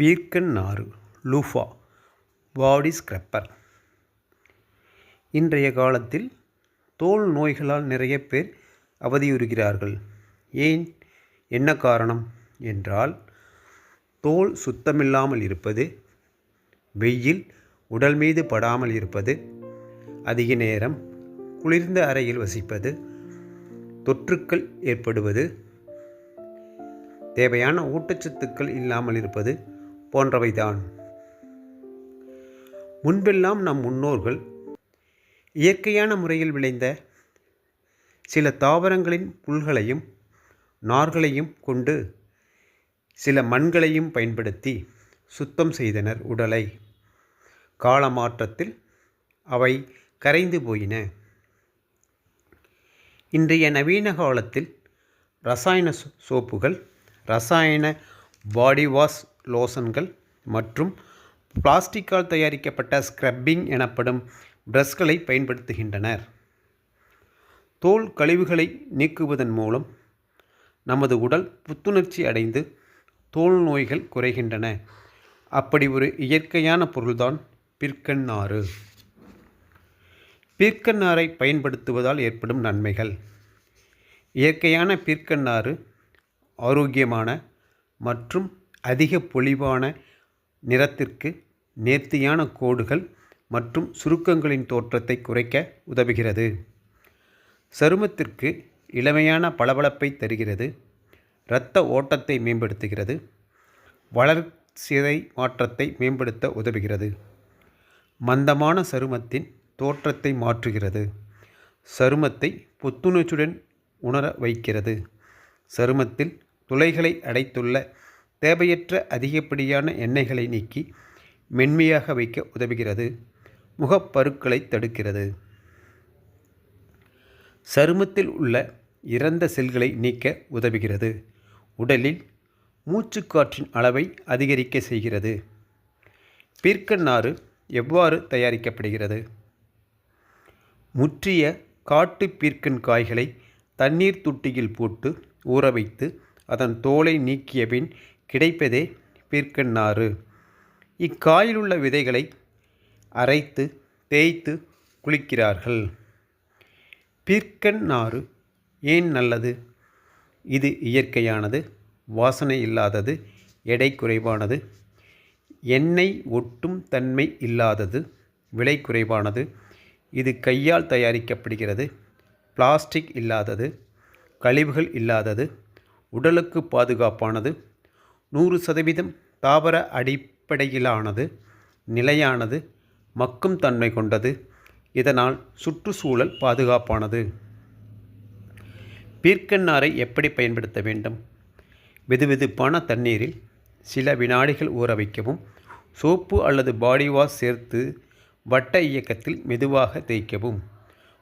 பீர்க்கன் நாறு லூஃபா பாடி ஸ்க்ரப்பர். இன்றைய காலத்தில் தோல் நோய்களால் நிறைய பேர் அவதியுறுகிறார்கள். ஏன்? என்ன காரணம் என்றால் தோல் சுத்தமில்லாமல் இருப்பது வெயில் உடல் மீது படாமல் இருப்பது அதிக நேரம் குளிர்ந்த அறையில் வசிப்பது தொற்றுக்கள் ஏற்படுவது தேவையான ஊட்டச்சத்துக்கள் இல்லாமல் இருப்பது போன்றவைதான். முன்பெல்லாம் நம் முன்னோர்கள் இயற்கையான முறையில் விளைந்த சில தாவரங்களின் புல்களையும் நார்களையும் கொண்டு சில மண்களையும் பயன்படுத்தி சுத்தம் செய்தனர் உடலை. காலமாற்றத்தில் அவை கரைந்து போயின. இன்றைய நவீன காலத்தில் ரசாயன சோ- சோப்புகள் ரசாயன பாடி வாஷ் லோசன்கள் மற்றும் பிளாஸ்டிக்கால் தயாரிக்கப்பட்ட ஸ்க்ரப்பிங் எனப்படும் ப்ரஷ்களை பயன்படுத்துகின்றனர். தோல் கழிவுகளை நீக்குவதன் மூலம் நமது உடல் புத்துணர்ச்சி அடைந்து தோல் நோய்கள் குறைகின்றன. அப்படி ஒரு இயற்கையான பொருள்தான் பிற்கண் நாறு. பயன்படுத்துவதால் ஏற்படும் நன்மைகள். இயற்கையான பிற்கண்ணாறு ஆரோக்கியமான மற்றும் அதிக பொலிவான நிறத்திற்கு நேர்த்தியான கோடுகள் மற்றும் சுருக்கங்களின் தோற்றத்தை குறைக்க உதவுகிறது. சருமத்திற்கு இளமையான பளபளப்பை தருகிறது. இரத்த ஓட்டத்தை மேம்படுத்துகிறது. வளர்ச்சிதை மாற்றத்தை மேம்படுத்த உதவுகிறது. மந்தமான சருமத்தின் தோற்றத்தை மாற்றுகிறது. சருமத்தை புத்துணர்ச்சியுடன் உணர வைக்கிறது. சருமத்தில் துளைகளை அடைத்துள்ள தேவையற்ற அதிகப்படியான எண்ணெய்களை நீக்கி மென்மையாக வைக்க உதவுகிறது. முகப்பருக்களை தடுக்கிறது. சருமத்தில் உள்ள இறந்த செல்களை நீக்க உதவுகிறது. உடலில் மூச்சுக்காற்றின் அளவை அதிகரிக்க செய்கிறது. பீர்க்கன் நாறு எவ்வாறு தயாரிக்கப்படுகிறது? முற்றிய காட்டு பீர்க்கன் காய்களை தண்ணீர் தொட்டியில் போட்டு ஊற வைத்து அதன் தோலை நீக்கிய பின் கிடைப்பதே பீர்க்கன் நாறு இக்காயில் உள்ள விதைகளை அரைத்து தேய்த்து குளிக்கிறார்கள். பீர்க்கன் நாறு ஏன் நல்லது? இது இயற்கையானது வாசனை இல்லாதது எடை குறைவானது எண்ணெய் ஒட்டும் தன்மை இல்லாதது விலை குறைவானது இது கையால் தயாரிக்கப்படுகிறது பிளாஸ்டிக் இல்லாதது கழிவுகள் இல்லாதது உடலுக்கு பாதுகாப்பானது நூறு சதவீதம் தாவர அடிப்படையிலானது நிலையானது மக்கும் தன்மை கொண்டது. இதனால் சுற்றுச்சூழல் பாதுகாப்பானது. பீர்க்கன்னாரை எப்படி பயன்படுத்த வேண்டும்? வெதுவெதுப்பான தண்ணீரில் சில வினாடிகள் ஊற வைக்கவும் சோப்பு அல்லது பாடி வாஷ் சேர்த்து வட்ட இயக்கத்தில் மெதுவாக தேய்க்கவும்.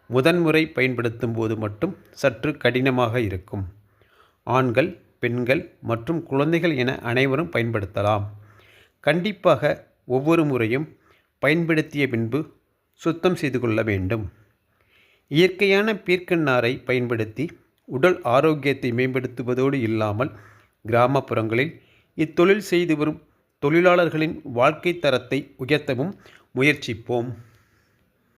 முதன்முறை பயன்படுத்தும் போது மட்டும் சற்று கடினமாக இருக்கும். ஆண்கள் பெண்கள் மற்றும் குழந்தைகள் என அனைவரும் பயன்படுத்தலாம். கண்டிப்பாக ஒவ்வொரு முறையும் பயன்படுத்திய பின்பு சுத்தம் செய்து கொள்ள வேண்டும். இயற்கையான பீர்க்கண்ணாரை பயன்படுத்தி உடல் ஆரோக்கியத்தை மேம்படுத்துவதோடு இல்லாமல் கிராமப்புறங்களில் இத்தொழில் செய்து வரும் தொழிலாளர்களின் வாழ்க்கை தரத்தை உயர்த்தவும் முயற்சிப்போம்.